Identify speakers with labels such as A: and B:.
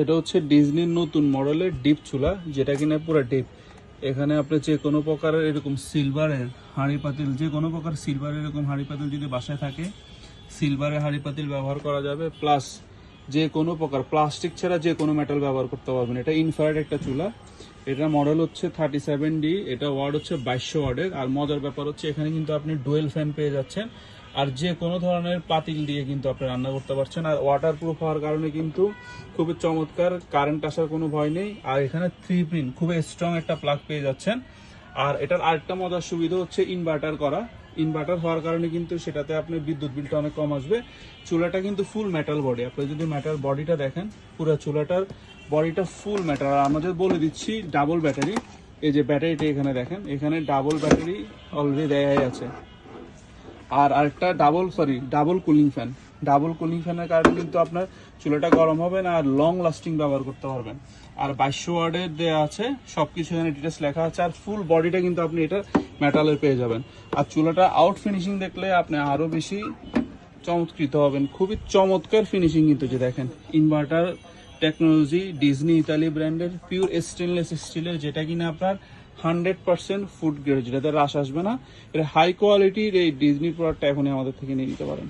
A: এটা হচ্ছে ডিজনির নতুন মডেলের ডিপ চুলা, যেটা কিনা পুরো ডিপ এখানে আপনি যে কোনো প্রকারের এরকম সিলভারের হাঁড়ি পাতিল, যে কোনো প্রকার সিলভারের এরকম হাঁড়ি পাতিল যদি বাসায় থাকে সিলভারের হাঁড়ি পাতিল ব্যবহার করা যাবে। প্লাস যে কোনো প্রকার প্লাস্টিক ছাড়া যে কোনো মেটাল ব্যবহার করতে পারবেন। এটা ইনফ্রারেড একটা চুলা। এটা মডেল হচ্ছে থার্টি সেভেন ডি এটা ওয়ার্ড হচ্ছে বাইশশো ওয়ার্ডের আর মজার ব্যাপার হচ্ছে, এখানে কিন্তু আপনি ডুয়েল ফ্যান পেয়ে যাচ্ছেন। আর যে কোনো ধরনের পাতিল দিয়ে কিন্তু আপনি রান্না করতে পারছেন। আর ওয়াটার প্রুফ হওয়ার কারণে কিন্তু খুবই চমৎকার কারেন্ট আসার কোনো ভয় নেই। আর এখানে থ্রি পিন খুবই স্ট্রং একটা প্লাগ পেয়ে যাচ্ছেন। আর এটার আরেকটা মজার সুবিধা হচ্ছে ইনভার্টার করা। ইনভার্টার হওয়ার কারণে কিন্তু সেটাতে আপনি বিদ্যুৎ বিলটা অনেক কম আসবে। চুলাটা কিন্তু ফুল মেটাল বডি আপনি যদি মেটাল বডিটা দেখেন, পুরো চুলাটার বডিটা ফুল মেটাল আর আমাদের বলে দিচ্ছি ডাবল ব্যাটারি এই যে ব্যাটারিটা এখানে দেখেন, এখানে ডাবল ব্যাটারি অলরেডি দেয়াই আছে। আর আরেকটা double sorry double cooling fan double cooling ফ্যানের কারণে কিন্তু আপনার চুলাটা গরম হবে না আর লং লাস্টিং ব্যবহার করতে পারবেন। আর বাইশশো ওয়ার্ডের দেওয়া আছে সব কিছু এখানে ডিটেলস লেখা আছে, আর ফুল বডিটা কিন্তু আপনি এটা মেটালের পেয়ে যাবেন। আর চুলাটা আউট ফিনিশিং দেখলে আপনি আরও বেশি চমৎকৃত হবেন। খুবই চমৎকার ফিনিশিং কিন্তু যে দেখেন ইনভার্টার টেকনোলজি ডিজনি ইতালি ব্র্যান্ডের পিওর স্টেনলেস স্টিলের যেটা কিনা আপনার হান্ড্রেড পার্সেন্ট ফুড গ্রেড যেটাতে রাশ আসবে না। এটা হাই কোয়ালিটির এই ডিজনি প্রোডাক্টটা এখনই আমাদের থেকে নিয়ে নিতে পারেন।